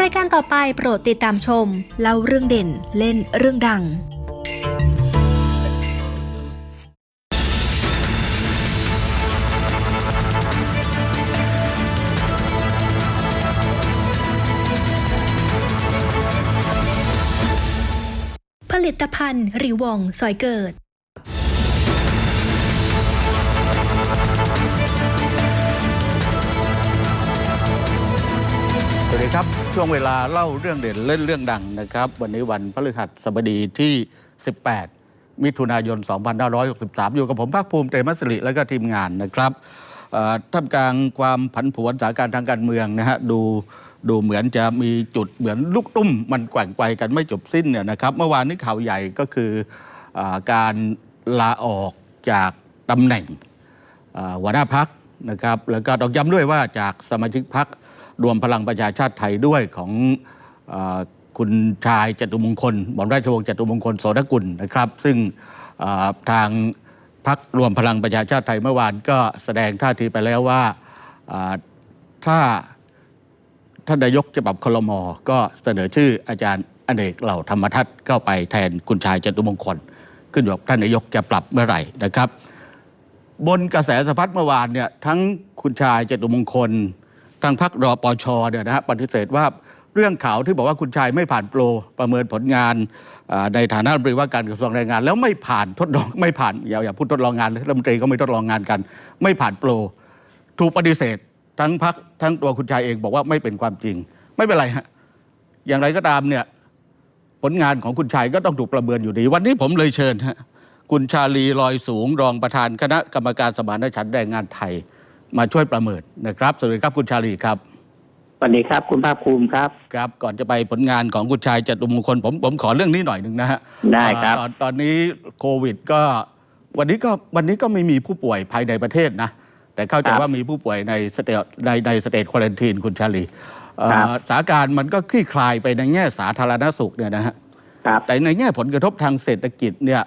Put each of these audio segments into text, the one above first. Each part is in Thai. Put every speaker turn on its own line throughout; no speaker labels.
รายการต่อไปโปรดติดตามชม เล่าเรื่องเด่นเล่นเรื่องดัง ผลิตภัณฑ์รีวองซอยเกิด
ดีครับ ช่วงเวลาเล่าเรื่องเด่นเล่นเรื่องดังนะครับ วันนี้วันพฤหัสบดีที่ 18 มิถุนายน 2563 อยู่กับผมภาคภูมิเตรมสิริและก็ทีมงานนะครับท่ามกลางความผันผวนสถานการณ์ทางการเมืองนะฮะดูดูเหมือนจะมีจุดเหมือนลูกตุ้มมันแกว่งไปกันไม่จบสิ้นเนี่ยนะครับ เมื่อวานนี้ข่าวใหญ่ก็คืออการลาออกจากตำแหน่งอ่าหัวหน้าพักนะครับแล้วก็ต้องย้ำด้วยว่าจากสมาชิกพัก รวมพลังประชาชาติไทยด้วยของอคุณชายจตุมงคลหมอมราชวงศ์จตุมงคลโสนกุลนะครับ ซึ่งทางพักรวมพลังประชาชาติไทยเมื่อวานก็แสดงท่าทีไปแล้วว่าถ้าท่านนายกจะปรับคลมอก็เสนอชื่ออาจารย์อเนกเหล่าธรรมทัศน์เข้าไปแทนคุณชายจตุมงคล ขึ้นอยู่กับท่านนายกจะปรับเมื่อไหร่นะครับ บนกระแสสะพัดเมื่อวานเนี่ยทั้งคุณชายจตุมงคล ทั้งพักรอปชเนี่ยนะฮะปฏิเสธว่าเรื่องข่าวที่บอกว่าคุณชายไม่ผ่านโปรประเมินผลงานในฐานะรัฐมนตรีว่าการกระทรวงแรงงาน แล้วไม่ผ่านทดลองไม่ผ่านอย่าอย่าพูดทดลองงานเลยรัฐมนตรีก็ไม่ทดลองงานกัน ไม่ผ่านโปรถูกปฏิเสธ ทั้งพักทั้งตัวคุณชายเองบอกว่าไม่เป็นความจริง ไม่เป็นไรฮะอย่างไรก็ตามเนี่ยผลงานของคุณชัยก็ต้องถูกประเมินอยู่ดี วันนี้ผมเลยเชิญฮะคุณชาลีลอยสูงรองประธานคณะกรรมการสมานฉันท์แรงงานไทย มาช่วยประเมินนะครับ สวัสดีครับคุณชาลีครับ
สวัสดีครับคุณภาคภูมิครับ
ครับก่อนจะไปผลงานของคุณชายจตุมงคลผมผมขอเรื่องนี้หน่อยหนึ่งนะฮะ
ได้ครับ
ตอนตอนนี้โควิดก็วันนี้ก็วันนี้ก็ไม่มีผู้ป่วยภายในประเทศนะ แต่เข้าใจ
ครับ
ว่ามีผู้ป่วยในสเตทในในสเตทควอลันทีนคุณชาลีเอ่อ
ครับ
สถานการณ์มันก็คลี่คลายไปในแง่สาธารณสุขเนี่ยนะฮะ
ครับ
แต่ในแง่ผลกระทบทางเศรษฐกิจเนี่ย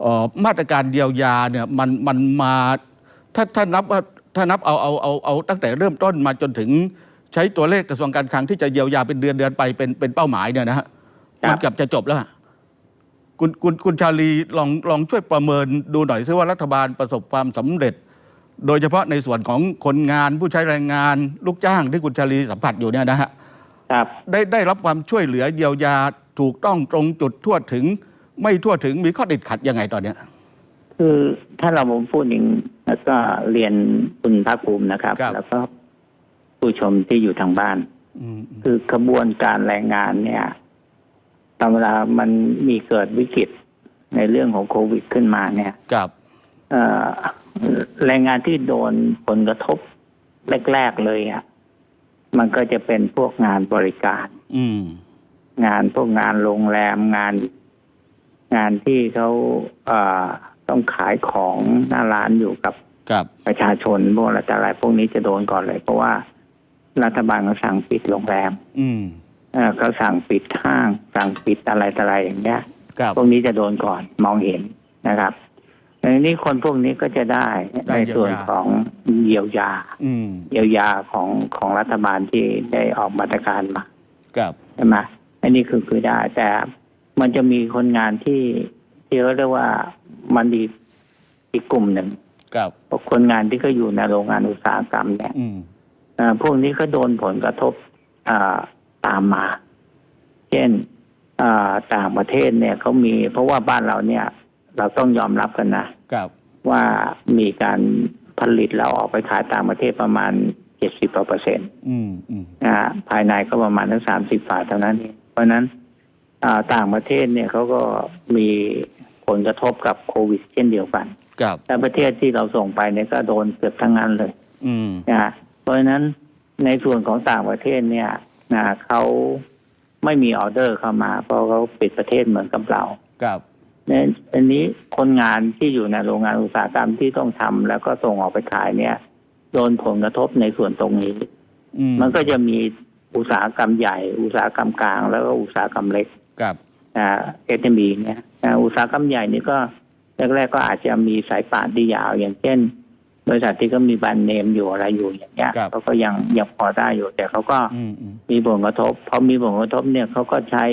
เอ่อมาตรการเยียวยาเนี่ยมันมันมาถ้าถ้านับว่า ถ้านับเอาเอาเอาเอาตั้งแต่เริ่มต้นมาจนถึงใช้ตัวเลขกระทรวงการคลังที่จะเยียวยาเป็นเดือนเดือนไปเป็นเป็นเป้าหมายเนี่ยนะฮะ
ครับ
มันเกือบจะจบแล้วอะคุณคุณคุณชาลีลองลองช่วยประเมินดูหน่อยซิว่ารัฐบาลประสบความสำเร็จ โดยเฉพาะในส่วนของคนงานผู้ใช้แรงงานลูกจ้างที่คุณชาลีสัมผัสอยู่เนี่ยนะฮะ
ครับ
ได้ได้รับความช่วยเหลือเยียวยาถูกต้องตรงจุดทั่วถึง ไม่ทั่วถึงมีข้อติดขัดยังไงตอนเนี้ย
คือถ้าเราผมพูดอย่าง แล้วก็เรียนคุณภาคภูมินะครับ แล้วก็ผู้ชมที่อยู่ทางบ้าน
อืม
คือขบวนการแรงงานเนี่ยตอนเวลามันมีเกิดวิกฤตในเรื่องของโควิดขึ้นมาเนี่ย
กับ
เอ่อแรงงานที่โดนผลกระทบแรกๆเลยอะมันก็จะเป็นพวกงานบริการ
อืม
งานพวกงานโรงแรมงาน งานที่เขาเอ่อ ต้องขายของหน้าร้านอยู่กับ
กับ
ประชาชนพวกอะไรแต่อะไรพวกนี้จะโดนก่อนเลย เพราะว่ารัฐบาลเขาสั่งปิดโรงแรม
อืม
เอ่อเขาสั่งปิดห้าง สั่งปิดอะไรแต่อะไรอย่างเงี้ย
กับ
พวกนี้จะโดนก่อนมองเห็นนะครับในนี้คนพวกนี้ก็จะได้
ได้
ในส่วน
เยียวยา
ของเยียวยา
อืม
เยียวยาของของรัฐบาลที่ได้ออกมาตรการมา
กับ
ใช่ไหมอันนี้คือคือได้แต่มันจะมีคนงานที่ ที่เขาเรียกว่ามันอีกอีกกลุ่มหนึ่ง
กับ
พวกคนงานที่เขาอยู่ในโรงงานอุตสาหกรรมเนี่ย
อืม
เอ่อพวกนี้ก็โดนผลกระทบอ่าตามมา เช่นอ่าต่างประเทศเนี่ยเขามีเพราะว่าบ้านเราเนี่ย เราต้องยอมรับกันนะ
กับ
ว่ามีการผลิตแล้วออกไปขายต่างประเทศประมาณเจ็ดสิบเปอร์เซ็นต์
อืมอืม
นะฮะภายในก็ประมาณทั้งสามสิบบาทเท่านั้นเองเพราะฉะนั้นอ่าต่างประเทศเนี่ยเขาก็มี ผลกระทบกับโควิด เช่นเดียวกัน
กับ
แต่ประเทศที่เราส่งไปเนี่ยก็โดนเกือบทั้งนั้นเลย
อืม
นะฮะเพราะฉะนั้นในส่วนของต่างประเทศเนี่ยนะเขาไม่มีออเดอร์เข้ามา เพราะเขาปิดประเทศเหมือนกับเรา
กับ
เนี่ยอันนี้คนงานที่อยู่ในโรงงานอุตสาหกรรมที่ต้องทำแล้วก็ส่งออกไปขายเนี่ย โดนผลกระทบในส่วนตรงนี้
อืม
มันก็จะมีอุตสาหกรรมใหญ่ อุตสาหกรรมกลางแล้วก็อุตสาหกรรมเล็ก
กับ
นะ เอสเอ็มีเนี่ยนะอุตสาหกรรมใหญ่นี่ก็แรกๆก็อาจจะมีสายป่านที่ยาว อย่างเช่น บริษัทที่ก็มีแบรนด์เนมอยู่อะไรอยู่อย่างเงี้ย
ครับ
เขาก็ยังยังพอได้อยู่ แต่เขาก็
อืมอืม
มีผลกระทบพอมีผลกระทบเนี่ยเขาก็ใช้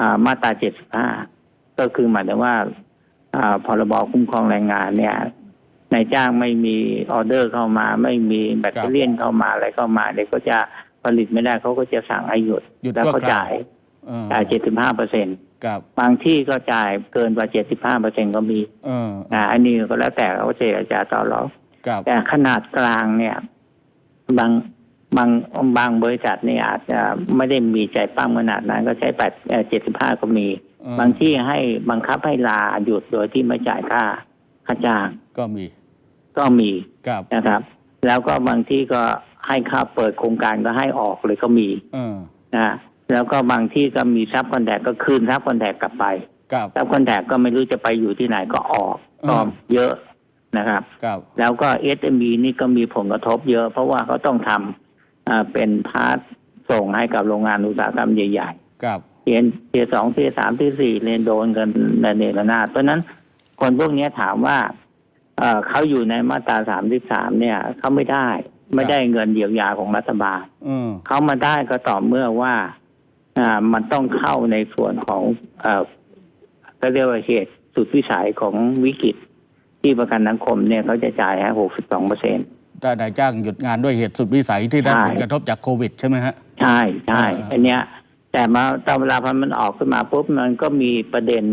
อ่ามาตราเจ็ดสิบห้าก็คือหมายถึงว่าอ่าพรบคุ้มครองแรงงานเนี่ยนายจ้างไม่มีออเดอร์เข้ามา ไม่มีแบตเตอรี่ยนเข้ามาอะไรเข้ามาเด็กก็จะผลิตไม่ได้เขาก็จะสั่งให้หยุด
หยุด
แล้ว
ชั่ว
ก็
คราว
จ่าย
เออ
จ่ายเจ็ดสิบห้าเปอร์เซ็น
ครับ
บางที่ก็จ่ายเกินกว่าเจ็ดสิบห้าเปอร์เซ็นก็มี
เออ
นะอันนี้ก็แล้วแต่เขาเจรจาต่อรอง
ครับ
แต่ขนาดกลางเนี่ย บางบางบางบริษัทเนี่ยอาจจะไม่ได้มีใจปั้มขนาดนั้น ก็ใช้แปดเจ็ดสิบห้าก็มี
เออบา
งที่ให้บังคับให้ลาหยุดโดยที่ไม่จ่ายค่าค่าจ้าง
ก็มี
ก็มี
ครับ
นะครับ แล้วก็บางที่ก็ให้ค่าเปิดโครงการก็ให้ออกเลยก็มี
เออ
นะ แล้วก็บางที่ก็มีทรัพย์คอนแทคก็คืนทรัพย์คอนแทคกลับไป
ครับ
ทรัพย์คอนแทคก็ไม่รู้จะไปอยู่ที่ไหนก็ออก
อืม
ก็เยอะนะครับ
ครับ
แล้วก็ SME นี่ก็มีผลกระทบเยอะ เพราะว่าเขาต้องทำอ่าเป็นพาร์ทส่งให้กับโรงงานอุตสาหกรรมใหญ่
ครับ
ๆเทียนเทียสองเทียสามเทียสี่เรียนโดนกันระเนระนาดเพราะฉะนั้นคนพวกนี้ถามว่าเอ่อเขาอยู่ในมาตราสามที่สามเนี่ยเขาไม่ได้ ไม่ได้เงินเยียวยาของรัฐบาล
เออ
เขามาได้ก็ต่อเมื่อว่า อ่ามันต้องเข้าในส่วนของเอ่อก็เรียกว่าเหตุสุดวิสัยของวิกฤตที่ประกันสังคมเนี่ยเขาจะจ่ายให้หกสิบสองเปอร์เซ็น
ถ้านายจ้างหยุดงานด้วยเหตุสุดวิสัยที่ได้
ใช่
ผลกระทบจากโควิดใช่ไหมฮะ
ใช่ใช่
อ่า
อันเนี้ย แต่มาตอนเวลาพอมันออกขึ้นมาปุ๊บมันก็มีประเด็น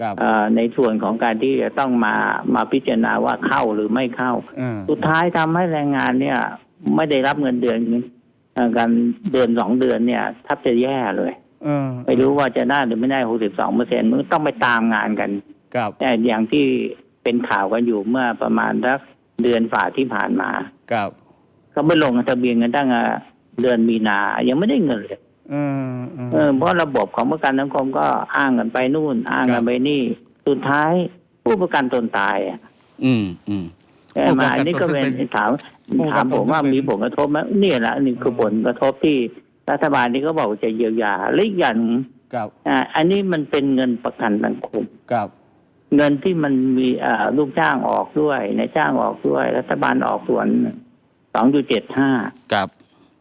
ครับ
เอ่อในส่วนของการที่จะต้องมามาพิจารณาว่าเข้าหรือไม่เข้า
เออ
สุดท้ายทำให้แรงงานเนี่ย ไม่ได้รับเงินเดือนเอ่อ กันเดือนสองเดือนเนี่ยแทบจะแย่เลย
เออ
ไม่รู้ว่าจะได้หรือไม่ได้หกสิบสองเปอร์เซ็นต์มันต้องไปตามงานกัน
ครับ
แต่อย่างที่เป็นข่าวกันอยู่เมื่อประมาณสักเดือนฝ่าที่ผ่านมา
ครับ
เขาไปลงทะเบียนกันตั้งแต่เดือนมีนา ยังไม่ได้เงินเลย
เออเออ
เออเพราะระบบของประกันสังคมก็อ้างกันไปนู่น อ้าง
ครั
กับนไปนี่ สุดท้ายผู้ประกันตนตายอะ
อืมอืม
แต่
ผู้ประ
มา
กัน
อันนี้ก็เป็น
ตนเป็น
ถาม
ผู้ประกัน
ถามผมว่า
ตนเป็น
มีผลกระทบไหมเนี่ยแหละนี่คือ
เออ
ผลกระทบที่รัฐบาลนี่ก็บอกจะเยียวยาและอีกอย่างหนึ่ง
ครับ
อ่าอันนี้มันเป็นเงินประกันสังคม
ครับ
เงินที่มันมีอ่าลูกจ้างออกด้วยนายจ้างออกด้วย รัฐบาลออกส่วนสองจุดเจ็ดห้า
ครับ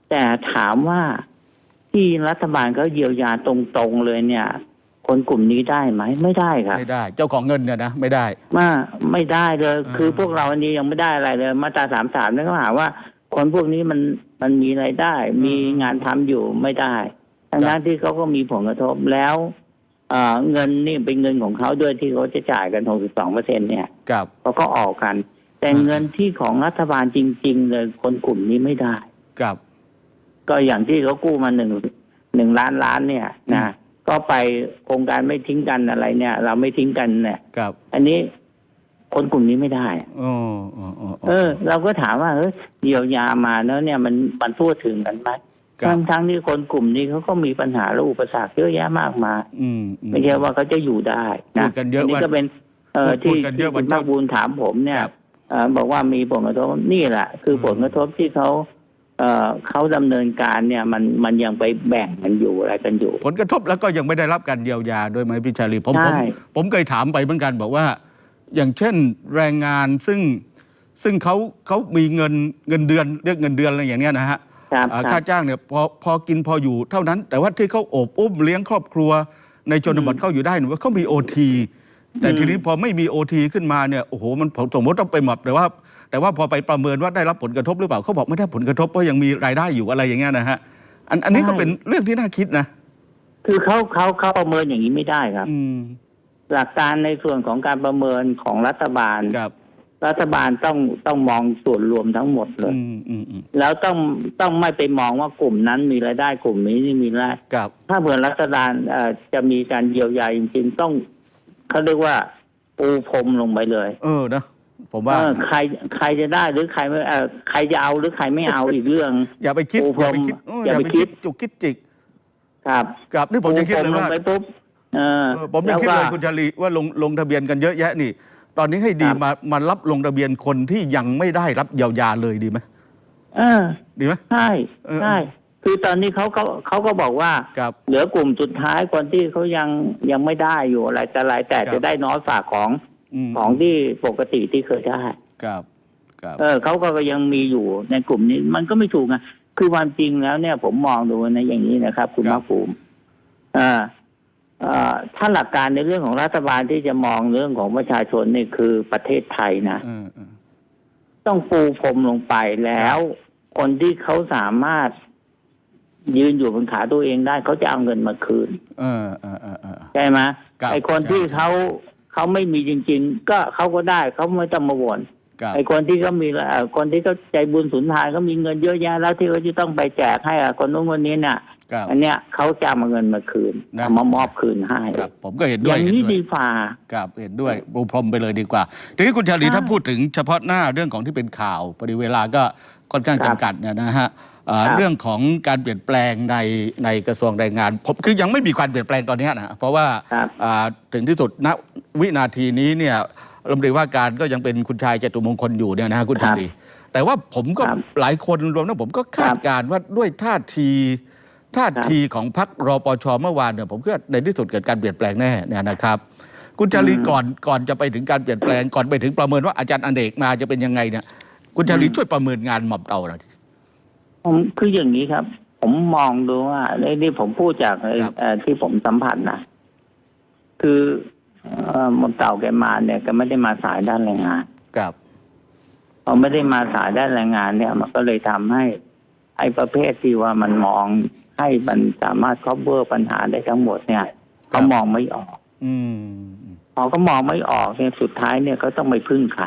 แต่ถามว่าที่รัฐบาลเขาเยียวยาตรงๆเลยเนี่ย คนกลุ่มนี้ได้ไหมไม่ได้ครับ
ไม่ได้ เจ้าของเงินเนี่ยนะไม่ได้
มาไม่ได้เลย
อ่า
คือพวกเราอันนี้ยังไม่ได้อะไรเลย มาตราสามสามนั่นก็หาว่า คนพวกนี้มันมันมีรายได้ มีงานทำอยู่ไม่ได้ทั้งนั้นที่เขาก็มีผลกระทบแล้วเอ่อเงินนี่เป็นเงินของเขาด้วยที่เขาจะจ่ายกันหกสิบสองเปอร์เซ็นเนี่ย
ครับ
เขาก็ออกกัน แต่
อ่า
เงินที่ของรัฐบาลจริง ๆ เลยคนกลุ่มนี้ไม่ได้
ครับ
ก็อย่างที่เขากู้มาหนึ่งหนึ่งล้านล้านเนี่ย
อื
นะ
ม
ก็ไปโครงการไม่ทิ้งกันอะไรเนี่ย เราไม่ทิ้งกันเนี่ย
ครับ
อันนี้คนกลุ่มนี้ไม่ได้
โอ้โอ้โอ้
เออ เราก็ถามว่าเฮ้ยเยียวยามาแล้วเนี่ยมันมันทั่วถึงกันไหม
ครับ
ทั้งทั้งที่คนกลุ่มนี้เขาก็มีปัญหาและอุปสรรคเยอะแยะมากมาย
อืมอื
ไม่ใช่ว่าเขาจะอยู่ได้นะ
พูดกันเยอะ
นี้
ว่า
ก็เป็น เออ
พูด
ที่
กันเย
ที่
อะ
คุ
ว่า
ณ
เจ้า
ภาคบูลถามผมเนี่ย
ครับ
เออบอกว่ามีผลกระทบนี่แหละคือผลกระทบที่เขา เออเขาดำเนินการเนี่ยมันมันยังไปแบ่งกันอยู่อะไรกันอยู่
ผลกระทบแล้วก็ยังไม่ได้รับการเยียวยาด้วยไหมพี่ชาลีผมผม
ใช่
ผมเคยถามไปเหมือนกันบอกว่า อย่างเช่นแรงงานซึ่งซึ่งเขาเขามีเงินเงินเดือนเรียกเงินเดือนอะไรอย่างเนี้ยนะฮะ
ครับ
อ่า
ครั
ค่า
บ
จ้างเนี่ยพอพอกินพออยู่เท่านั้น แต่ว่าที่เขาโอบอุ้มเลี้ยงครอบครัว ในชนบท
อืม
เขาอยู่ได้หนูว่าเขามีโอทีแต่
อืม
ทีนี้พอไม่มีโอทีขึ้นมาเนี่ยโอ้โหมันผมสมมติต้องไปหมดแต่ว่า แต่ว่าพอไปประเมินว่าได้รับผลกระทบหรือเปล่าเขาบอกไม่ได้ผลกระทบเพราะยังมีรายได้อยู่อะไรอย่างเงี้ยนะฮะอันอันนี้ก็เป็นเรื่องที่น่าคิดนะ
คือเขาเขาเขาประเมินอย่างนี้ไม่ได้ครับ
อืม
หลักการในส่วนของการประเมินของรัฐบาล
ครับ
รัฐบาลต้องต้องมองส่วนรวมทั้งหมดเลย
อืมอืมอืม
แล้วต้องต้องไม่ไปมองว่ากลุ่มนั้นมีรายได้กลุ่มนี้นี่มีรายได้
ครับ
ถ้าเผื่อรัฐบาลเอ่อจะมีการเยียวยาจริงๆต้องเขาเรียกว่าปูพรมลงไปเลย
เออนะ ผมว่า
เออใครใครจะได้หรือใครไม่เอ่อใครจะเอาหรือใครไม่เอาอีกเรื่อง
อย่าไปคิด
ปูพร
อย่ามไปคิดเอออย่าไปคิด
อย่าไปคิด
จุกคิดจิก
ครับ
ครับนี่ผมยังคิดเลย
ปูพร
ว่า
ลงไปปุ๊บเออ
เออผมยังคิดเลยคุณชาลีว่าลงลงทะเบียนกันเยอะแยะนี่ ตอนนี้ให้ดี
ครับ
มามารับลงทะเบียนคนที่ยังไม่ได้รับเยียวยาเลยดีไหม
เออ
ดีไหม
ใช่
เออ
ใช่คือตอนนี้เขาเขาเขาก็บอกว่า
ครับ
เหลือกลุ่มสุดท้ายคนที่เขายังยังไม่ได้อยู่อะไรแต่อะไรแต่
ครับ
จะได้น้อยฝากของ
อืม
ของที่ปกติที่เคยได้
ครับครับ
เออเขาก็ยังมีอยู่ในกลุ่มนี้ มันก็ไม่ถูกไงคือความจริงแล้วเนี่ย ผมมองดูในอย่างนี้นะครับ คุณ
ครั
ภา
บ
คภูมิเอ่อเอ่อถ้าหลักการในเรื่องของรัฐบาลที่จะมองเรื่องของประชาชนนี่คือประเทศไทยนะ
เออเออ
ต้องปูพรมลงไปแล้ว คนที่เขาสามารถยืนอยู่บนขาตัวเองได้เขาจะเอาเงินมาคืน
เออเออเออเออ
ใช่ไหม
ครับ
ไอ้คนที่
ใช่
เขา เขาไม่มีจริง ๆ ก็เขาก็ได้เขาไม่ต้องมาบ่น
ครับ
ไอ้คนที่เขามีเอ่อคนที่เขาใจบุญสุนทานเขามีเงินเยอะแยะแล้วที่เขาจะต้องไปแจกให้กับคนนู้นคนนี้เนี่ย
ครับ
อันเนี้ยเขาจะเอามาเงินมาคืน
นะ
เอามามอบคืนให้
ครับผมก็เห็น
อ
ด้วย
ย่าง
เห็น
นี้
ด้วย
ดีฝ่า
ครับเห็นด้วยปูพรมไปเลยดีกว่าทีนี้คุณชาลี
ใช่
ถ้าพูดถึงเฉพาะหน้าเรื่องของที่เป็นข่าวพอดีเวลาก็ค่อนข้าง
ครับ
จำกัดเนี่ยนะฮะ เอ่อ
ครับ
เรื่องของการเปลี่ยนแปลงในในกระทรวงแรงงานผมคือยังไม่มีการเปลี่ยนแปลงตอนเนี้ยนะเพราะว่า
ครับ
อ่าถึงที่สุดณวินาทีนี้เนี่ยรัฐมนตรีว่าการก็ยังเป็นคุณชายจตุมงคลอยู่เนี่ยนะฮะคุณชาลีแต่ว่าผมก็
ครับ
หลายคนรวมทั้งผมก็คาดการณ์ว่าด้วยท่าทีท่าทีของพรรครปชเมื่อวานเนี่ยผมก็ในที่สุดเกิดการเปลี่ยนแปลงแน่เนี่ยนะครับ คุณชาลี
อืม
ก่อนก่อนจะไปถึงการเปลี่ยนแปลงก่อนไปถึงประเมินว่าอาจารย์อเนกมาจะเป็นยังไงเนี่ย คุณชาลี
อืม
ช่วยประเมินงานหม่อมเต่าหน่อย
ผมคืออย่างนี้ครับ ผมมองดูว่าในนี่ผมพูดจากเอ่อ
ครับ
เอ่อที่ผมสัมผัสนะคือเอ่อหมอมเต่าแกมาเนี่ยแกไม่ได้มาสายด้านแรงงาน
ครับ
พอไม่ได้มาสายด้านแรงงานเนี่ย มันก็เลยทำให้ ไอ้ประเภทที่ว่ามันมองให้มันสามารถ cover ปัญหาได้ทั้งหมดเนี่ยเขามองไม่ออก
อืม
พอเขามองไม่ออกเนี่ยสุดท้ายเนี่ยเขาต้องไปพึ่งใคร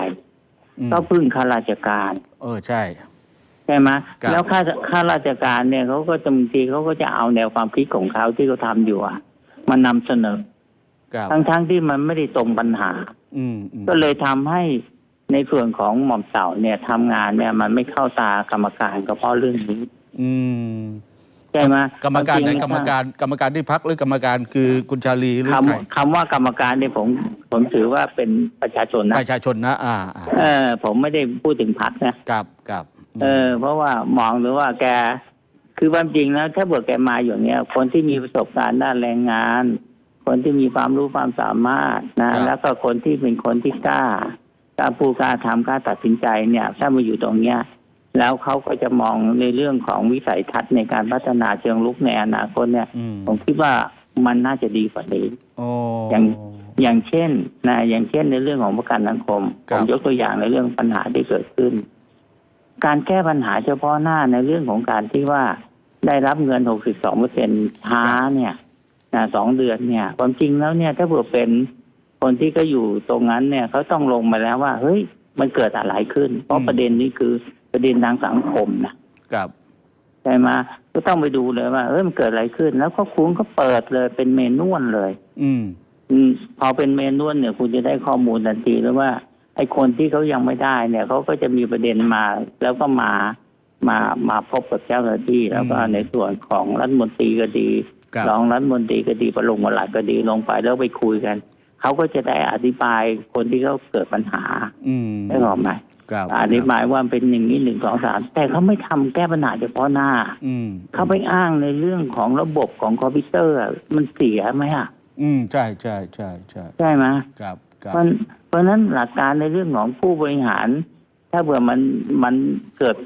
อืม
ก็พึ่งข้าราชการ
เออใช่
ใช่ไหม
ครับ
แล้วข้าข้าราชการเนี่ยเขาก็จะบางทีเขาก็จะเอาแนวความคิดของเขาที่เขาทำอยู่อะมานำเสนอ
ครับ
ทั้งๆที่มันไม่ได้ตรงปัญหา
อืมอืม
ก็เลยทำให้ในส่วนของหม่อมเต่าเนี่ยทำงานเนี่ยมันไม่เข้าตากรรมการก็เพราะเรื่องนี้
อืม
ใช่ไหม
กรรมการไหน
จงๆ
กรรมการ กรรมการที่พักหรือกรรมการคือคุณชาลีหรือใคร
คำคำว่ากรรมการเนี่ยผมผมถือว่าเป็นประชาชนนะ
ประชาชนนะ อ่าอ่า
เออผมไม่ได้พูดถึงพักนะ
กับกับม
เออ เพราะว่ามองดูว่าแก คือความจริงแล้วถ้าเบิดแกมาอย่างเนี้ย คนที่มีประสบการณ์ด้านแรงงาน คนที่มีความรู้ความสามารถนะ แล้วก็คนที่เป็นคนที่กล้ากล้าพูดกล้าทำกล้าตัดสินใจเนี่ย ถ้ามาอยู่ตรงเนี้ยแล้วเขาก็จะมองในเรื่องของวิสัยทัศน์ในการพัฒนาเชิงลุกในอนาคตเนี่ย
อืม
ผมคิดว่ามันน่าจะดีกว่านี้
โอ้
อย่างอย่างเช่นนะอย่างเช่นในเรื่องของประกันสังคม
ค
ผ
รับ
มยกตัวอย่างในเรื่องปัญหาที่เกิดขึ้น การแก้ปัญหาเฉพาะหน้าในเรื่องของการที่ว่าได้รับเงิน 62เปอร์เซ็นช้าเนี่ยนะสองเดือนเนี่ย ความจริงแล้วเนี่ย ถ้าเผื่อเป็นคนที่ก็อยู่ตรงนั้นเนี่ยเขาต้องลงมาแล้วว่า เฮ้ย มันเกิดอะไรขึ้น เพราะประเด็นนี้คือประเด็นทางสังคมนะ
กับ
ใช่ไหมก็ต้องไปดูเลยว่าเอ้ยมันเกิดอะไรขึ้น แล้วก็คุณก็เปิดเลยเป็นเมนวลเลย
อืม
อืมพอเป็นเมนวลเนี่ย คุณจะได้ข้อมูลทันทีแล้วว่า ไอ้คนที่เขายังไม่ได้เนี่ยเขาก็จะมีประเด็นมาแล้วก็มามามาพบกับเจ้าหน้าที่แล้วก็
อืม
ในส่วนของรัฐมนตรีก็ดี
ครับ
รองรัฐมนตรีก็ดีประหลงประหลัดก็ดีลงไปแล้วไปคุยกันเขาก็จะได้อธิบายคนที่เขาเกิดปัญหา
อืม
ได้หรอกไหม
กับ
อธิบายว่าเป็นหนึ่งนี้หนึ่งสองสามแต่เขาไม่ทำแก้ปัญหาเฉพาะหน้า
อืม
เขาไปอ้างในเรื่องของระบบของคอมพิวเตอร์อะมันเสียไหมอะ
อืมใช่ใช่ใช่ใช่
ใช่ไหม
กับกับ
เพราะเพราะฉะนั้นหลักการในเรื่องของผู้บริหาร ถ้าเผื่อมันมันเกิด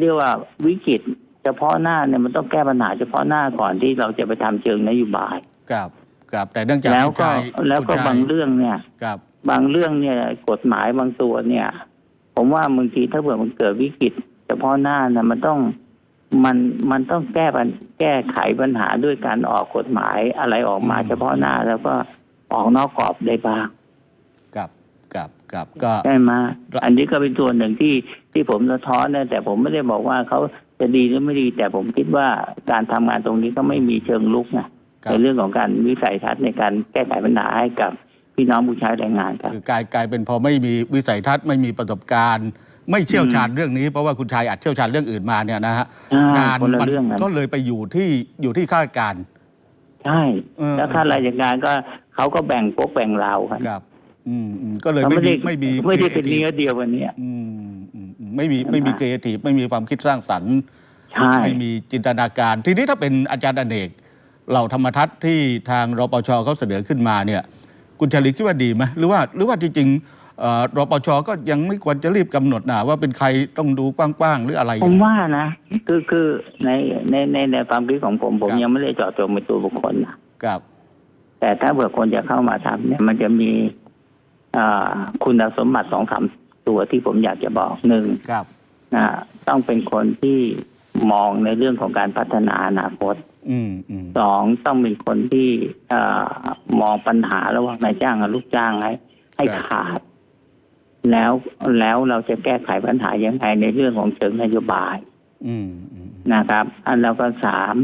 เรียกว่าวิกฤตเฉพาะหน้าเนี่ยมันต้องแก้ปัญหาเฉพาะหน้าก่อนที่เราจะไปทำเชิงนโยบาย
กับกับแต่เนื่องจาก
แล้ว
คุณ
ก็
ชาย
แล้วก็
คุณชย
บางเรื่องเนี่ย
กับ
บางเรื่องเนี่ยกฎหมายบางตัวเนี่ย ผมว่าบางทีถ้าเผื่อมันเกิดวิกฤตเฉพาะหน้านะมันต้องมันมันต้องแก้ปัญแก้ไขปัญหาด้วยการออกกฎหมายอะไรออกมาเฉพาะหน้าแล้วก็ออกนอกกรอบได้บ้าง
กับ กับกับก็
ใช่ไหม
ครับ
อันนี้ก็เป็นส่วนหนึ่งที่ที่ผมสะท้อนนะแต่ผมไม่ได้บอกว่าเขาจะดีหรือไม่ดี แต่ผมคิดว่าการทำงานตรงนี้ก็ไม่มีเชิงลุกนะ
ครั
ใน
บ
เรื่องของการวิสัยทัศน์ในการแก้ไขปัญหาให้กับพี่น้องผู้ใช้แรงงานครับ
คือกลายกลายเป็นพอไม่มีวิสัยทัศน์ไม่มีประสบการณ์ ไม่เชี่ยวชาญเรื่องนี้เพราะว่าคุณชายอาจเชี่ยวชาญเรื่องอื่นมาเนี่ยนะฮะ
ใช่
งาน
คนละ
มัน
เรื่องกัน
ก็เลยไปอยู่ที่อยู่ที่ข้าราชการ
ใช่
เออ
แล้วข้าราชการก็เขาก็แบ่งพวกแบ่งเรากัน
ครับ อืมอืมก็เลย
เขา
ไม่
ไม่
มี
ได้
ไม่มี
ไม่ได้เป็น
creative
เนื้อเดียววันเนี้ย
อืมอืมอืมไม่มีไม่มีครีเอทีฟไม่มีความคิดสร้างสรรค์
ใช่
ไม่มีจินตนาการ ทีนี้ถ้าเป็นอาจารย์อเนกเหล่าธรรมทัศน์ที่ทางรปชเขาเสนอขึ้นมาเนี่ย คุณชลิดคิดว่าดีไหมหรือว่าหรือว่าจริงๆเอ่อรปชก็ยังไม่ควรจะรีบกำหนดนะว่าเป็นใครต้องดูกว้างๆหรืออะไร
ผมว่านะคือคือในในในในความคิดของผมผม
ครับ
ยังไม่ได้เจาะจงเป็นตัวบุคคลนะ
ครับ
แต่ถ้าเผื่อคนจะเข้ามาทำเนี่ยมันจะมีอ่า คุณสมบัติสองสามตัวที่ผมอยากจะบอกหนึ่ง
ครับ
นะต้องเป็นคนที่มองในเรื่องของการพัฒนาอนาคต
อืมอืม
สองต้องเป็นคนที่เอ่อมองปัญหาระหว่างนายจ้างกับลูกจ้างให้ให้ขาด แล้วแล้วเราจะแก้ไขปัญหายังไงในเรื่องของเชิงนโยบาย
อืมอืม
นะครับ อันแล้วก็สาม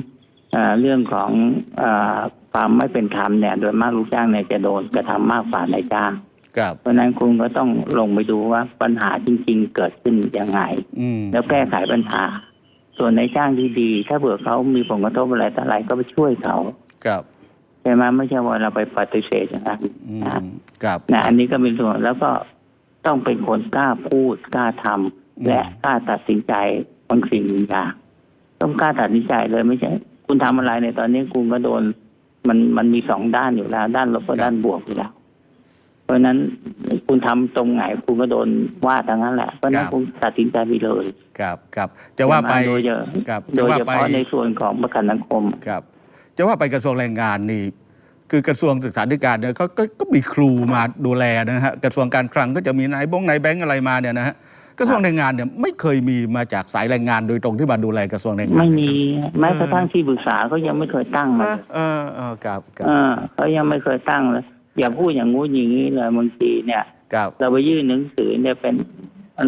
เอ่อเรื่องของเออความไม่เป็นธรรมเนี่ย โดยมากลูกจ้างเนี่ยจะโดนกระทำมากกว่านายจ้าง
ครับ
เพราะฉะนั้นคุณก็ต้องลงไปดูว่าปัญหาจริง ๆ เกิดขึ้นยังไง
อืม
แล้วแก้ไขปัญหา ส่วนในจ้างที่ดี ถ้าเผื่อเขามีผลกระทบอะไรต่ออะไรก็ไปช่วยเขา
ครับ
ใช่ไหมไม่ใช่ว่าเราไปปฏิเสธอย่างนั้น
อื
นะ
มครับ
นะอันนี้ก็เป็นส่วนแล้วก็ต้องเป็นคนกล้าพูดกล้าทำและกล้าตัดสินใจบางสิ่งบางอย่างต้องกล้าตัดสินใจเลยไม่ใช่ คุณทำอะไรในตอนนี้คุณก็โดน มันมันมีสองด้านอยู่แล้ว ด้านลบกับด้านบวกอยู่แล้ว เพราะฉะนั้นคุณทำตรงไหนคุณก็โดนว่าทั้งนั้นแหละ เพราะฉะนั้นคุณตัดสินใจไปเลย
ครับครับจะว่าไป
โดยเฉ
ครับ
โด
จะ
ย
ว่า
เฉ
ไป
พาะในส่วนของประกันสังคม
ครับจะว่าไปกระทรวงแรงงานนี่คือกระทรวงศึกษาธิการเนี่ยเขาก็ก็มีครูมาดูแลนะฮะกระทรวงการคลังก็จะมีนายบงนายแบงค์อะไรมาเนี่ยนะฮะกระทรวงแรงงานเนี่ยไม่เคยมีมาจากสายแรงงานโดยตรงที่มาดูแลกระทรวงแรงงาน
ไม่มี
นะครับ
แม้กระทั่งที่ปรึกษาก็ยังไม่เคยตั้งมา
นะเออเออครับครั
เอบอเขายังไม่เคยตั้งเลย อย่าพูดอย่างงู้นอย่างนี้เลยบางทีเนี่ย
ครับ
เราไปยื่นหนังสือเนี่ยเป็น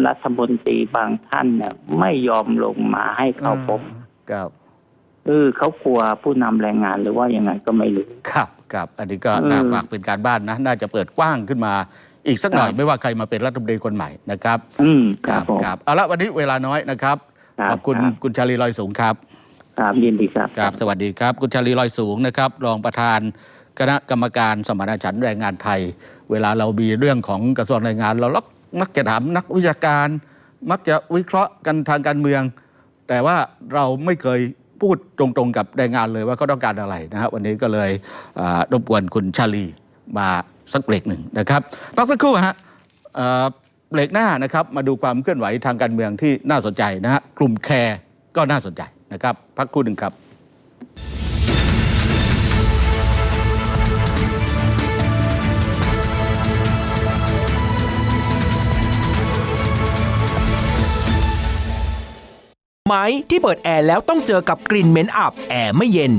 รัฐมนตรีบางท่านเนี่ย ไม่ยอมลงมาให้เข้าพบ
ครับ
เออเขากลัวผู้นำแรงงานหรือว่ายังไงก็ไม่รู้
ครับครับอันนี้ก็
เออ
น่าฝากเป็นการบ้านนะ น่าจะเปิดกว้างขึ้นมาอีกสักหน่อย
ครับ
ไม่ว่าใครมาเป็นรัฐมนตรีคนใหม่นะครับ
อืมครับผม
ครับเอาละวันนี้เวลาน้อยนะครับ
ครับ
ขอบคุณ
ครับ
คุณชาลีลอยสูงครับ
ครับยินดีครับ
ครับ สวัสดีครับ คุณชาลีลอยสูงนะครับ รองประธาน คณะกรรมการสมานฉันท์แรงงานไทย เวลาเรามีเรื่องของกระทรวงแรงงาน เราลักมักจะถามนักวิชาการ มักจะวิเคราะห์กันทางการเมือง แต่ว่าเราไม่เคยพูดตรงๆกับแรงงานเลยว่าเขาต้องการอะไรนะฮะวันนี้ก็เลยรบกวนคุณชาลีมาสักเบรกหนึ่งนะครับพักสักครู่ฮะเบรกหน้านะครับมาดูความเคลื่อนไหวทางการเมืองที่น่าสนใจนะฮะกลุ่มแคร์ก็น่าสนใจนะครับพักคู่หนึ่งครับ
ไหมที่เปิดแอร์แล้วต้องเจอกับกลิ่นเหม็นอับแอร์ไม่เย็น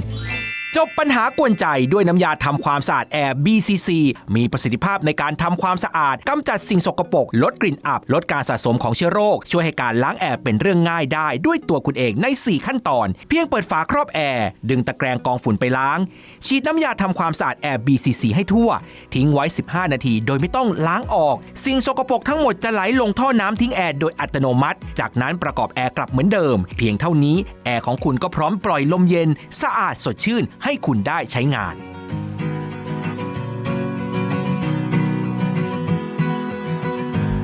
จบปัญหากวนใจด้วยน้ำยาทำความสะอาดแอร์ BCC มีประสิทธิภาพในการทำความสะอาดกำจัดสิ่งสกปรกลดกลิ่นอับ ลดการสะสมของเชื้อโรค ช่วยให้การล้างแอร์เป็นเรื่องง่ายได้ด้วยตัวคุณเองใน 4 ขั้นตอน เพียงเปิดฝาครอบแอร์ ดึงตะแกรงกองฝุ่นไปล้าง ฉีดน้ำยาทำความสะอาดแอร์ BCC ให้ทั่ว ทิ้งไว้ 15 นาที โดยไม่ต้องล้างออก สิ่งสกปรกทั้งหมดจะไหลลงท่อน้ำทิ้งแอร์โดยอัตโนมัติ จากนั้นประกอบแอร์กลับเหมือนเดิม เพียงเท่านี้แอร์ของคุณก็พร้อมปล่อยลมเย็น สะอาดสดชื่นให้คุณได้ใช้งาน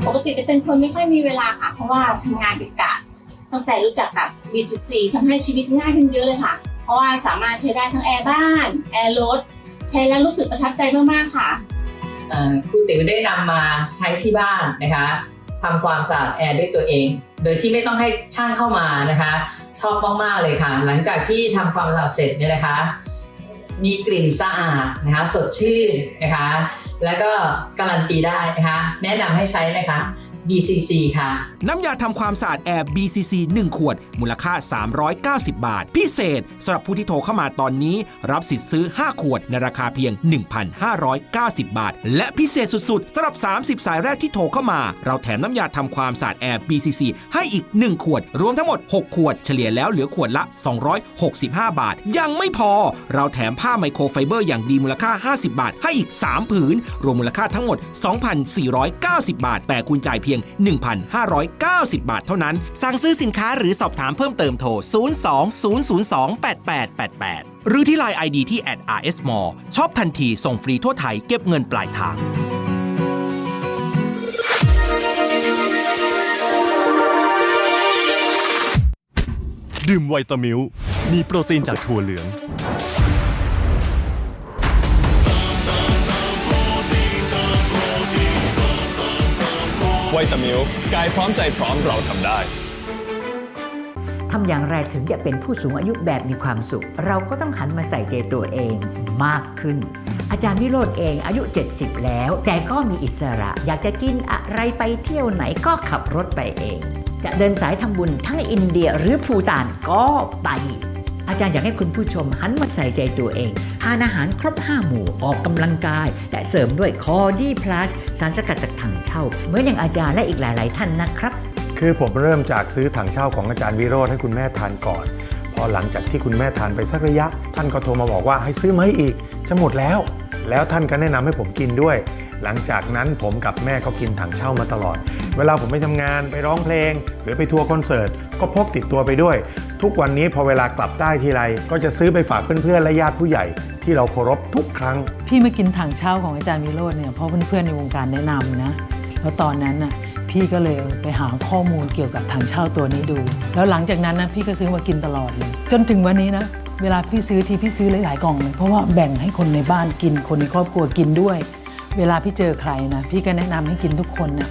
ปกติจะเป็นคนไม่ค่อยมีเวลาค่ะ เพราะว่าทำงานติดกะตั้งแต่รู้จักกับ BCC ทำให้ชีวิตง่ายขึ้นเยอะเลยค่ะ เพราะว่าสามารถใช้ได้ทั้งแอร์บ้าน แอร์รถ ใช้แล้วรู้สึกประทับใจมากๆค่ะ
เอ่อครูติ๋วได้นำมาใช้ที่บ้านนะคะทำความสะอาดแอร์ด้วยตัวเอง โดยที่ไม่ต้องให้ช่างเข้ามานะคะ ชอบมากๆเลยค่ะ หลังจากที่ทำความสะอาดเสร็จเนี่ยนะคะ มีกลิ่นสะอาดนะคะสดชื่นนะคะ แล้วก็การันตีได้นะคะ แนะนำให้ใช้นะคะ BCC ค่ะ
น้ำยาทำความสะอาดแอร์ BCC 1 ขวด มูลค่า 390 บาท พิเศษสำหรับผู้ที่โทรเข้ามาตอนนี้ รับสิทธิ์ซื้อ 5 ขวด ในราคาเพียง 1,590 บาท และพิเศษสุดๆสำหรับ 30 สายแรกที่โทรเข้ามา เราแถมน้ำยาทำความสะอาดแอร์ BCC ให้อีก 1 ขวด รวมทั้งหมด 6 ขวด เฉลี่ยแล้วเหลือขวดละ 265 บาท ยังไม่พอ เราแถมผ้าไมโครไฟเบอร์อย่างดีมูลค่า 50 บาท ให้อีก 3 ผืน รวมมูลค่าทั้งหมด 2,490 บาท แต่คุณจ่ายเพียง1,590 บาทเท่านั้น สั่งซื้อสินค้าหรือสอบถามเพิ่มเติมโทร 02-002-8888 หรือที่ไลน์ ID ที่ @rsmall ชอบทันทีส่งฟรีทั่วไทยเก็บเงินปลายทาง
ดื่มไวตามิลมีโปรตีนจากถั่วเหลือง ไวตามิลกายพร้อมใจพร้อมเราทำได้
ทำอย่างไรถึงจะเป็นผู้สูงอายุแบบมีความสุข เราก็ต้องหันมาใส่ใจตัวเองมากขึ้น อาจารย์วิโรธเองอายุ 70 แล้ว แต่ก็มีอิสระ อยากจะกินอะไรไปเที่ยวไหนก็ขับรถไปเอง จะเดินสายทำบุญทั้งอินเดียหรือภูตานก็ไป อาจารย์อยากให้คุณผู้ชมหันมาใส่ใจตัวเอง ทานอาหารครบ 5 หมู่ออกกำลังกาย และเสริมด้วยคอดีพลัสสารสกัดจากถังเช่า เหมือนอย่างอาจารย์และอีกหลาย ๆ ท่านนะครับ
คือผมเริ่มจากซื้อถังเช่าของอาจารย์วิโรธให้คุณแม่ทานก่อน พอหลังจากที่คุณแม่ทานไปสักระยะ ท่านก็โทรมาบอกว่าให้ซื้อมาให้อีก จะหมดแล้ว แล้วท่านก็แนะนำให้ผมกินด้วย หลังจากนั้นผมกับแม่ก็กินถังเช่ามาตลอด เวลาผมไปทำงานไปร้องเพลง หรือไปทัวร์คอนเสิร์ตก็พกติดตัวไปด้วย ทุกวันนี้พอเวลากลับใต้ทีไรก็จะซื้อไปฝากเพื่อนๆและญาติผู้ใหญ่ที่เราเคารพทุกครั้ง
พี่มากินถังเช่าของอาจารย์วิโรจน์เนี่ยเพราะเพื่อนๆในวงการแนะนำนะ แล้วตอนนั้นน่ะพี่ก็เลยไปหาข้อมูลเกี่ยวกับถังเช่าตัวนี้ดู แล้วหลังจากนั้นนะพี่ก็ซื้อมากินตลอดเลย จนถึงวันนี้นะเวลาพี่ซื้อทีพี่ซื้อหลายๆกล่องเลยเพราะว่าแบ่งให้คนในบ้านกินคนในครอบครัวกินด้วย เวลาพี่เจอใครนะพี่ก็แนะนำให้กินทุกคนนะ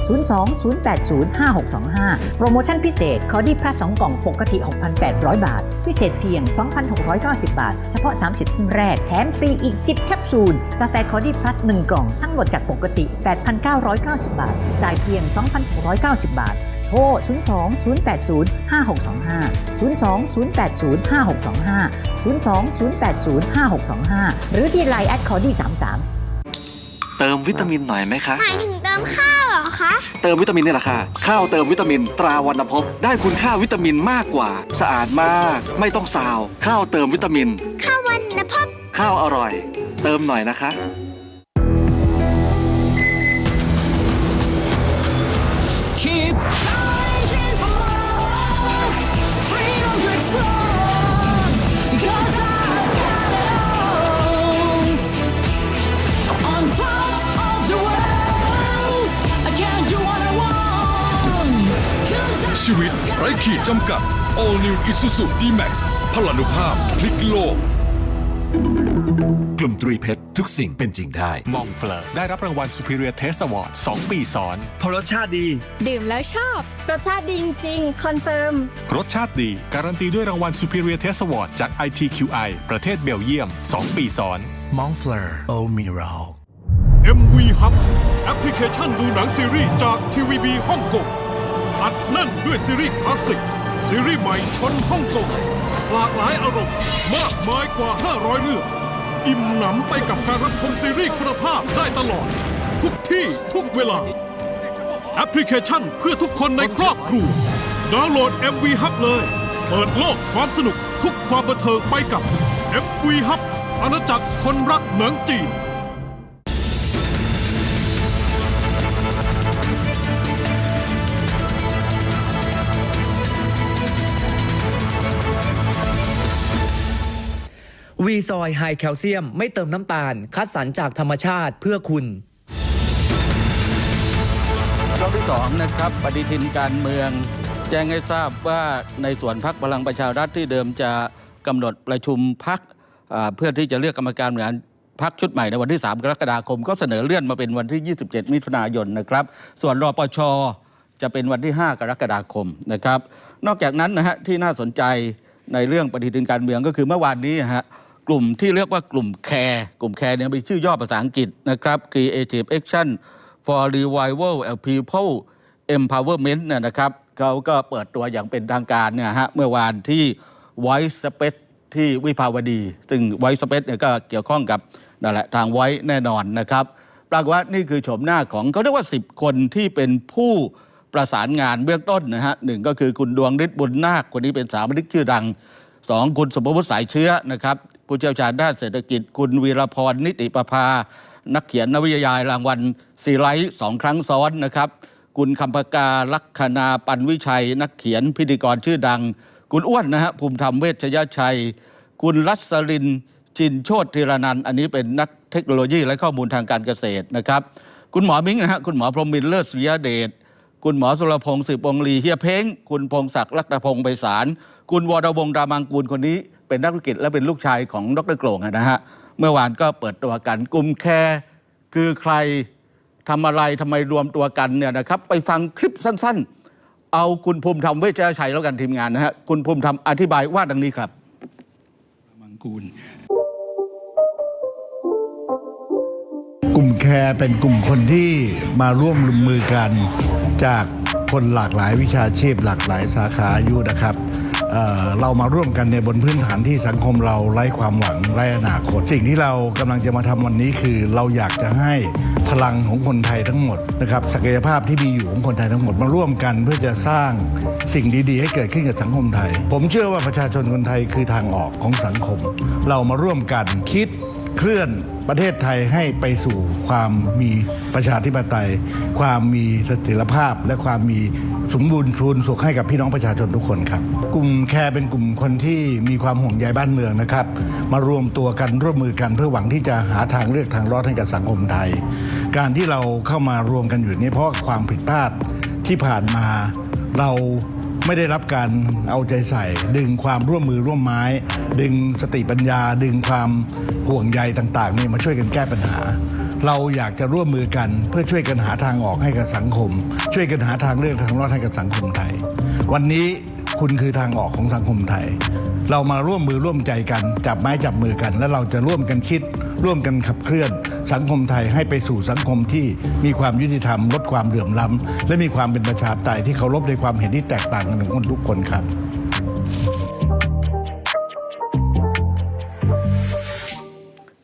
02 080 5625 โปรโมชั่นพิเศษคอดี้พลัส2กล่องปกติ 6,800 บาท พิเศษเพียง 2,690 บาท เฉพาะ 30ท่านแรก แถมฟรีอีก 10 แคปซูล กาแฟคอดี้พลัส1กล่อง ทั้งหมดจากปกติ 8,990 บาท จ่ายเพียง 2,690 บาทโทร 02 080 5625 02 080 5625 02 080 5625 หรือที่ไลน์แอดคอดี้33
เติมวิตามินหน่อยไหมคะ
หมายถึงเติมข้าวเหรอ คะ
เติมวิตามินนี่แหละค่ะ ข้าวเติมวิตามินตราวันพบได้คุณค่าวิตามินมากกว่า สะอาดมาก ไม่ต้องซาว ข้าวเติมวิตามิน
ข้าววันนะพบ
ข้าวอร่อย เติมหน่อยนะคะ
ชีวิตไร้ขีดจำกัด All New Isuzu D-Max พลานุภาพพลิกโลก
กลุ่มตรีเพชรทุกสิ่งเป็นจริงได้
มองเฟลอได้รับรางวัล Superior Taste Award 2 ปีซ้อน
เพราะรสชาติดี
ดื่มแล้วชอบ รสชาติดีจริงๆคอนเฟิร์ม
รสชาติดี การันตีด้วยรางวัล Superior Taste Award จาก ITQI ประเทศเบลเยียม 2 ปีซ้อน
มองเฟลอร์โอมิรัล
MV Hub แอปพลิเคชันดูหนังซีรีส์จากทีวีบีฮ่องกง อัดแน่นด้วยซีรีส์คลาสสิก ซีรีส์ใหม่ชนฮ่องกงหลากหลายอารมณ์มากมายกว่า 500 เรื่อง อิ่มหนำไปกับการรับชมซีรีส์คุณภาพได้ตลอด ทุกที่ทุกเวลา แอปพลิเคชันเพื่อทุกคนในครอบครัว ดาวน์โหลด MV Hub เลย เปิดโลกความสนุกทุกความบันเทิงไปกับ MV Hub อาณาจักรคนรักหนังจีน
วีซอยไฮแคลเซียมไม่เติมน้ำตาล คัดสรรจากธรรมชาติเพื่อคุณ
ช่วงที่สองนะครับปฏิทินการเมือง แจ้งให้ทราบว่าในส่วนพักพลังประชารัฐที่เดิมจะกำหนดประชุมพักเพื่อที่จะเลือกกรรมการบริหารพักชุดใหม่ในวันที่ 3 กรกฎาคม ก็เสนอเลื่อนมาเป็นวันที่ 27 มิถุนายนนะครับ ส่วนรอปชจะเป็นวันที่ 5 กรกฎาคมนะครับ นอกจากนั้นนะฮะที่น่าสนใจในเรื่องปฏิทินการเมืองก็คือเมื่อวานนี้ฮะ กลุ่มที่เรียกว่ากลุ่มแคร์กลุ่มแคร์เนี่ยมีชื่อย่อภาษาอังกฤษนะครับ Creative Action for Revival and People Empowerment เนี่ยนะครับเขาก็เปิดตัวอย่างเป็นทางการเนี่ยฮะเมื่อวานที่ Voice Space ที่วิภาวดี ซึ่ง Voice Space เนี่ยก็เกี่ยวข้องกับนั่นแหละทางไว้แน่นอนนะครับปรากฏว่านี่คือโฉมหน้าของเขาเรียกว่า 10 คนที่เป็นผู้ประสานงานเบื้องต้นนะฮะหนึ่งก็คือคุณดวงฤทธิ์บุญนาคคนนี้เป็นสามัญชื่อดังสองคุณสมบูรณ์สายเชื้อนะครับ ผู้เชี่ยวชาญด้านเศรษฐกิจ คุณวีรพรนิติประภา นักเขียนนวนิยายรางวัลซีไลท์สองครั้งซ้อนนะครับ คุณคำพกาลักษณาปันวิชัย นักเขียนพิธีกรชื่อดัง คุณอ้วนนะฮะภูมิธรรมเวชยชัย คุณรัศรินจินโชติธีรนันท์อันนี้เป็นนักเทคโนโลยีและข้อมูลทางการเกษตรนะครับ คุณหมอมิงนะฮะคุณหมอพรหมินเลิศสุริยเดช คุณหมอสุรพงศ์สืบวงลีเฮียเพ้ง คุณพงศักดิ์ลักษพงศ์ไพศาลคุณวรวงศ์รามังกูลคนนี้ เป็นนักธุรกิจและเป็นลูกชายของดรโกลงนะฮะเมื่อวานก็เปิดตัวกันกลุ่มแคร์คือใครทำอะไรทำไมรวมตัวกันเนี่ยนะครับ ไปฟังคลิปสั้น ๆ เอาคุณภูมิธรรมเวชยชัยแล้วกันทีมงานนะฮะคุณภูมิธรรมอธิบายว่าดังนี้ครับ
มังกูลกลุ่มแคร์เป็นกลุ่มคนที่มาร่วมมือกัน จากคนหลากหลายวิชาชีพ หลากหลายสาขาอายุนะครับเเรามาร่วมกันในบนพื้นฐานที่สังคมเราไร้ความหวังไร้อนาคต สิ่งที่เรากำลังจะมาทำวันนี้คือ เราอยากจะให้พลังของคนไทยทั้งหมดนะครับศักยภาพที่มีอยู่ของคนไทยทั้งหมดมาร่วมกันเพื่อจะสร้างสิ่งดี ๆ ให้เกิดขึ้นกับสังคมไทย ผมเชื่อว่าประชาชนคนไทยคือทางออกของสังคม เรามาร่วมกันคิด เคลื่อนประเทศไทยให้ไปสู่ความมีประชาธิปไตย ความมีเสถียรภาพ และความมีสมบูรณ์ทูนสุขให้กับพี่น้องประชาชนทุกคนครับ กลุ่มแคร์เป็นกลุ่มคนที่มีความห่วงใยบ้านเมืองนะครับ มารวมตัวกันร่วมมือกันเพื่อหวังที่จะหาทางเลือกทางรอดให้กับสังคมไทย การที่เราเข้ามารวมกันอยู่นี้เพราะความผิดพลาดที่ผ่านมาเรา ไม่ได้รับการเอาใจใส่ ดึงความร่วมมือร่วมไม้ ดึงสติปัญญา ดึงความห่วงใยต่างๆนี่มาช่วยกันแก้ปัญหา เราอยากจะร่วมมือกันเพื่อช่วยกันหาทางออกให้กับสังคม ช่วยกันหาทางเลือกทางรอดให้กับสังคมไทย วันนี้ คุณคือทางออกของสังคมไทย เรามาร่วมมือร่วมใจกัน จับไม้จับมือกัน และเราจะร่วมกันคิด ร่วมกันขับเคลื่อน สังคมไทยให้ไปสู่สังคมที่มีความยุติธรรมลดความเหลื่อมล้ำและมีความเป็นประชาธิปไตยที่เคารพในความเห็นที่แตกต่างกันของคนทุกคนครับ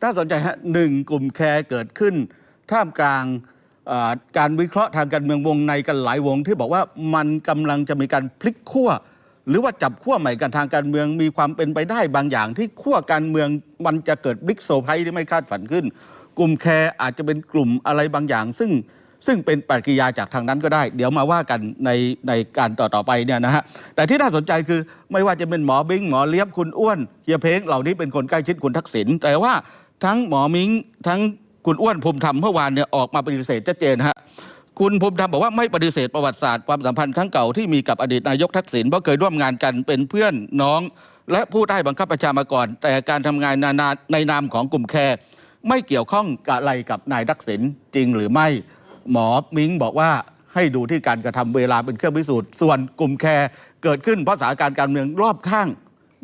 น่าสนใจฮะหนึ่งกลุ่มแคร์เกิดขึ้น ท่ามกลางการวิเคราะห์ทางการเมืองวงในกันหลายวงที่บอกว่ามันกำลังจะมีการพลิกขั้ว หรือว่าจับขั้วใหม่กันทางการเมืองมีความเป็นไปได้บางอย่าง ที่ขั้วการเมืองมันจะเกิดบิ๊กโซไพรส์ที่ไม่คาดฝันขึ้น กลุ่มแคร์อาจจะเป็นกลุ่มอะไรบางอย่าง ซึ่งซึ่งเป็นปฏิกิริยาจากทางนั้นก็ได้ เดี๋ยวมาว่ากันในในการต่อต่อไปเนี่ยนะฮะแต่ที่น่าสนใจคือไม่ว่าจะเป็นหมอบิงหมอเลียบคุณอ้วนเฮียเพ้งเหล่านี้เป็นคนใกล้ชิดคุณทักษิณแต่ว่าทั้งหมอมิงทั้งคุณอ้วนภูมิธรรมเมื่อวานเนี่ยออกมาปฏิเสธชัดเจนฮะ คุณภูมิธรรมบอกว่าไม่ปฏิเสธประวัติศาสตร์ความสัมพันธ์ครั้งเก่าที่มีกับอดีตนายกทักษิณเพราะเคยร่วมงานกันเป็นเพื่อนน้อง และผู้ใต้บังคับบัญชามาก่อน แต่การทำงานนานาในนามของกลุ่มแคร์ไม่เกี่ยวข้องกับอะไรกับนายทักษิณจริงหรือไม่ หมอมิงบอกว่าให้ดูที่การกระทำเวลาเป็นเครื่องพิสูจน์ส่วนกลุ่มแคร์เกิดขึ้นเพราะสถานการณ์การเมืองรอบข้าง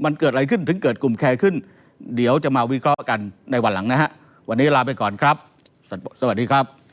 มันเกิดอะไรขึ้นถึงเกิดกลุ่มแคร์ขึ้น เดี๋ยวจะมาวิเคราะห์กันในวันหลังนะฮะวันนี้ลาไปก่อนครับ สวัสดีครับ